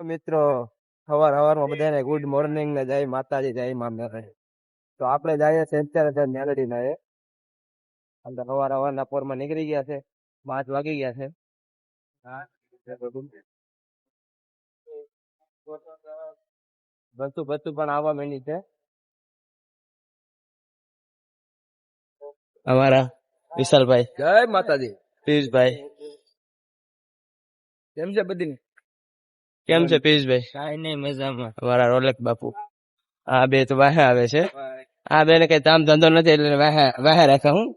મિત્રો સવાર સવારમાં બધાને ગુડ મોર્નિંગ ને જય માતાજી જય મામેરે તો આપણે જઈએ છે અત્યારે ત્યાં મેલડી ના એ. અંદર સવાર સવારના પોરમાં નીકળી ગયા છે. પાંચ વાગી ગયા છે. બસું બસું પણ આવવા માંડી છે. અમારા વિશાલભાઈ. જય માતાજી. પિયુષભાઈ. કેમ છે બધી? કેમ છે પિયુષભાઈ? કાઈ નહીં મજામાં. અમારા રોલેક બાપુ. આ બે તો વાહે આવે છે. આ બેને કઈ કામ ધંધો નથી એટલે વાહે વાહે રાખે હું?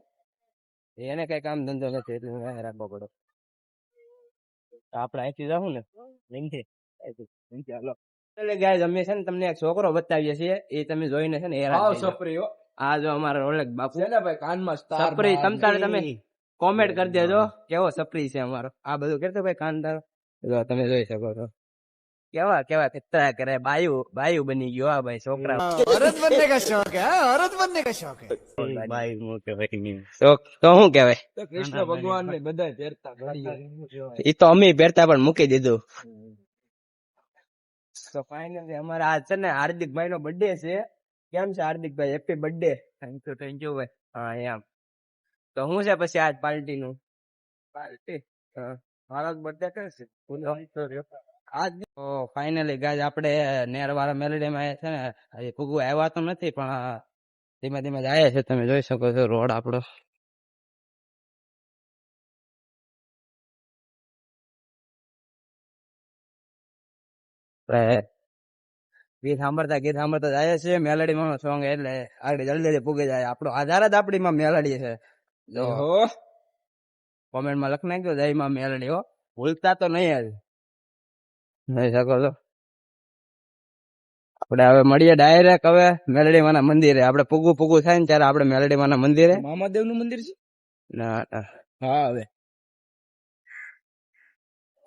એને કઈ કામ ધંધો નથી એટલે વાહે રાખવો પડે. આપડે આપણે અહીંથી જાઉં ને? અહીંથી. હાલો. એટલે ગાય અમે છે ને તમને એક છોકરો બતાવીએ છીએ. એ તમે જોઈને છે ને હેરાન રાખો હો. આ જો અમારા રોલક બાપુ. છે ને ભાઈ કાનમાં સ્ટાર સપરી તમતારે તમે કોમેન્ટ કરી દેજો. કેવો સપરી છે અમારો? આ બધું કરતો ભાઈ કાન તારો? જો તમે જોઈ શકો છો. કેવા કેવા કિસ્સા કરે બાયુ બાયુ બની ગયો આ ભાઈ છોકરા औरत बनने का शौक है हाँ? औरत बनने का शौक है તો તો શું કહેવાય તો કૃષ્ણ ભગવાન ને બધા પહેરતા ઘડીઓ એ તો અમે પહેરતા પણ મૂકી દીધું તો ફાઇનલી અમારા આજ છે ને હાર્દિકભાઈ નો બર્થડે છે કેમ છે હાર્દિકભાઈ happy birthday thank you thank you ભાઈ હા એમ તો શું છે પછી આજ પાર્ટી નું પાર્ટી મારા બર્થડે કે છે આજ તો ફાઇનલી ગાજ આપણે નેર વાળા મેલેડી માં છે ને હજી કુકુ આવ્યા તો નથી પણ ધીમે ધીમે જાય છે. તમે જોઈ શકો છો રોડ આપણો. ગીત સાંભળતા ગીત સાંભળતા જાય છે મેલડી માં સોંગ એટલે આગળ જલ્દી જલ્દી પૂગી જાય. આપણો આધાર જ આપણી માં મેલડી છે. જો હો કોમેન્ટમાં લખી નાખજો જય માં મેલડી હો. ભૂલતા તો નહીં જ. જોઈ શકો છો. આપણે હવે મળીએ ડાયરેક્ટ હવે મેલડી માના મંદિરે. આપણે પૂગું પૂગું થાય ને ત્યારે આપણે મેલડી માના મંદિરે. મામાદેવનું મંદિર છે? ના ના. હા હવે.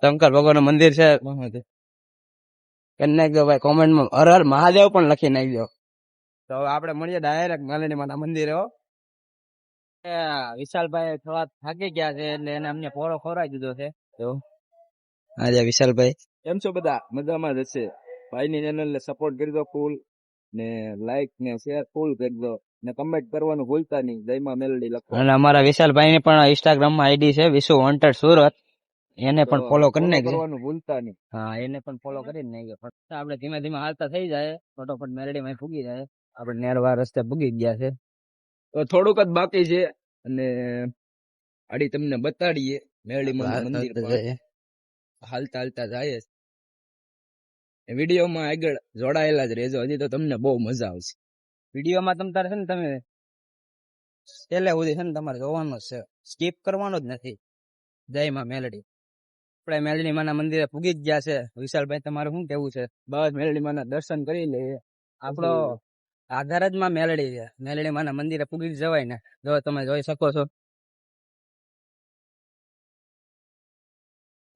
શંકર ભગવાનનું મંદિર છે. કરી નાખજો ભાઈ કોમેન્ટમાં હર હર મહાદેવ પણ લખી નાખજો તો હવે આપણે મળીએ ડાયરેક્ટ મેલડી માના મંદિરે હો. વિશાલભાઈ થોડા થાકી ગયા છે એટલે એને અમને પોરો ખોરાઈ દીધો છે. તો આજે વિશાલભાઈ. કેમ છો બધા? મજામાં જ હશે. ભાઈ ની ચેનલ ને સપોર્ટ કરી દો ફૂલ ને લાઈક ને શેર ફૂલ કરી દો ને કમેન્ટ કરવાનું ભૂલતા નહીં. જયમાં મેલડી લખો. અને અમારા વિશાલભાઈ ની પણ ઇન્સ્ટાગ્રામમાં આઈડી છે વિશુ વોન્ટેડ સુરત એને પણ ફોલો કરીને કરવાનું ભૂલતા નહીં. હા એને પણ ફોલો કરી નાખજો. આપણે ધીમે ધીમે હાલતા થઈ જાય. ફટોફટ મેલડી માં ફૂગી જાય. આપણે નેરવા રસ્તે ભૂગી ગયા છે. તો થોડુંક જ બાકી છે. અને આડી તમને બતાડીએ. મેલડી મંદિર હાલતા હાલતા જાય વીડિયો માં આગળ જોડાયેલા જ રહેજો. હજી તો તમને બહુ મજા આવશે. વિડીયોમાં તમ તારે છે ને તમે છેલ્લે સુધી છે ને તમારે જોવાનું છે. સ્કીપ કરવાનો જ નથી. જય માં મેલડી. આપણે મેલડી માના મંદિરે પૂગી જ ગયા છે. વિશાલભાઈ તમારે શું કેવું છે? બસ મેલડી માના દર્શન કરી લઈએ આપણો આધાર જ માં મેલડી છે. મેલડી માના મંદિરે પૂગી જ જવાય ને. જો તમે જોઈ શકો છો.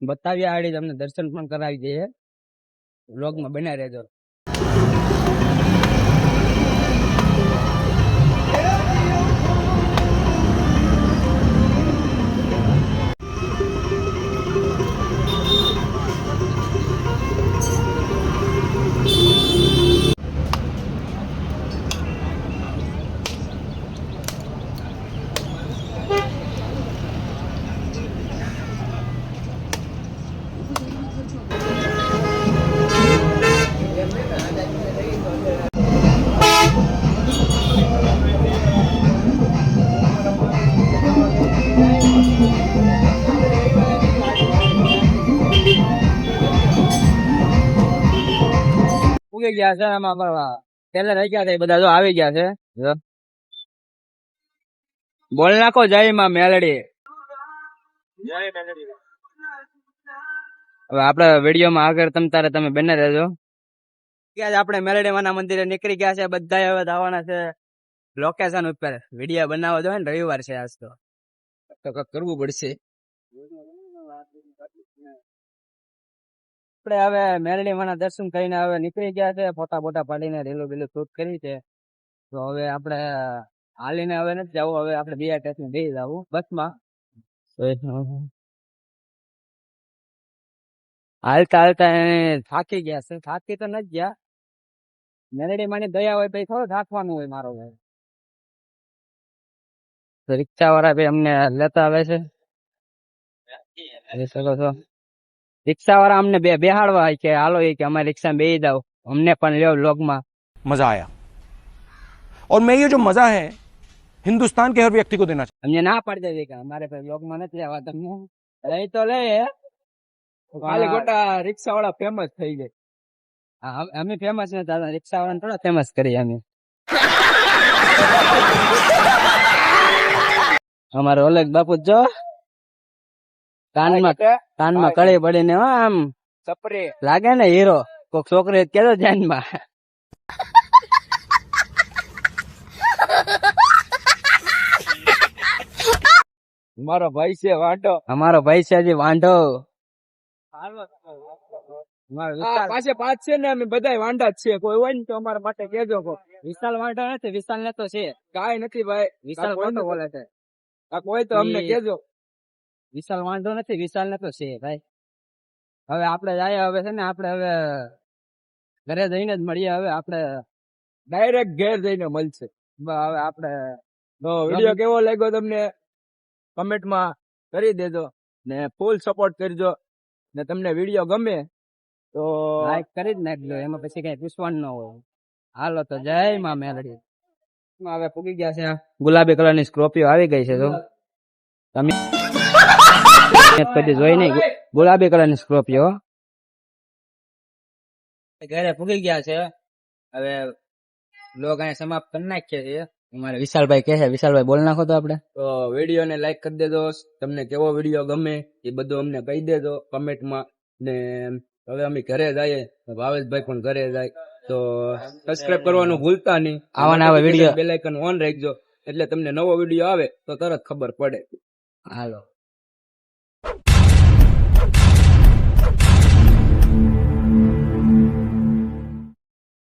બતાવ્યા આડી તમને દર્શન પણ કરાવી દઈએ. વ્લોગમાં બન્યા રહેજો. પૂગી ગયા છે આમાં પેલા રહી ગયા છે બધા જો આવી ગયા છે. બોલ નાખો જય માં મેલડી. હવે આપડે વીડિયો માં આગળ તમ તારે તમે બંને રહેજો. કે આપણે મેલડી માના મંદિરે નીકળી ગયા છે બધા હવે આવવાના છે. લોકેશન ઉપર વીડિયો બનાવવા જો ને રવિવાર છે આજ તો. તો કરવું પડશે. આપણે હવે મેરડી માના દર્શન કરીને હવે નીકળી ગયા છે ફોટા બોટા પાડીને રેલું બેલું શૂટ કરી છે. તો હવે આપણે હાલીને હવે નથી જવું હવે આપણે બીઆરટીએસ ને જઈ જવું બસમાં. હાલતા હાલતા થાકી ગયા છે થાકી તો નથી ગયા. મેરડી માની દયા હોય પછી થોડું થાકવાનું હોય મારો ભાઈ. તો રિક્ષા વાળા ભાઈ અમને લેતા આવે છે. શકો છો. રિક્ષા વાળા અમને બે બેહાડવા હોય કે હાલો એ કે અમારી રિક્ષા બેસી જાવ અમને પણ લ્યો લોગમાં मजा आया और मैं ये जो मजा है हिंदुस्तान के हर व्यक्ति को देना અમને ના પાડી દેવી કે અમારે ભાઈ લોગમાં નથી લેવા તમને લઈ તો લે ખાલી ખોટા રિક્ષા વાળા ફેમસ થઈ જાય હા, અમે ફેમસ ને દાદા રિક્ષા વાળાને થોડા ફેમસ કરીએ અમે અમારો ઓલેગ બાપુ જો કાનમાં કાનમાં કળી પડીને હો આમ સપરે. લાગે ને હીરો. કોક છોકરી કેતો ધ્યાનમાં. મારો ભાઈ છે વાંઢો. અમારો ભાઈ છે હજી વાંઢો. પાસે પાંચ છે ને અમે બધાય વાંડા જ છે કોઈ હોય ને તો અમારા માટે કેજો કો વિશાલ વાંઢો નથી વિશાલ ને તો છે. કાંઈ નથી ભાઈ. વિશાલ બોલે છે. આ કોઈ તો અમને કેજો. વિશાલ વાંધો નથી વિશાલ ને તો છે ભાઈ. હવે આપણે જઈએ હવે છે ને આપણે હવે ઘરે જઈને જ મળીએ હવે આપણે ડાયરેક્ટ ઘેર જઈને મળશે. હવે આપણે તો વીડિયો કેવો લાગ્યો તમને? કમેન્ટમાં કરી દેજો ને ફૂલ સપોર્ટ કરજો ને તમને વીડિયો ગમે તો લાઈક કરી જ નાખજો એમાં પછી કઈ પૂછવાનું ન હોય. હાલો તો જય માં મેલડી. હવે પૂગી ગયા છે ગુલાબી કલરની સ્કોર્પિયો આવી ગઈ છે તો તમે કદી જોઈ નહીં. ગુલાબી કલરની સ્કોર્પિયો ઘરે પૂગી ગયા છે. હવે લોગ અહીંયા સમાપ્ત કરી નાખીએ છીએ. અમારે વિશાલભાઈ કહે છે વિશાલભાઈ બોલ નાખો તો આપણે. તો વિડીયોને લાઈક કરી દેજો. તમને કેવો વીડિયો ગમે એ બધું અમને કહી દેજો કમેન્ટમાં. ને હવે અમે ઘરે જઈએ. ભાવેશભાઈ પણ ઘરે જાય. તો સબસ્ક્રાઇબ કરવાનું ભૂલતા નહીં. આવા આવે વીડિયો. બેલ આઇકન ઓન રાખજો. એટલે તમને નવો વીડિયો આવે તો તરત ખબર પડે. હાલો. you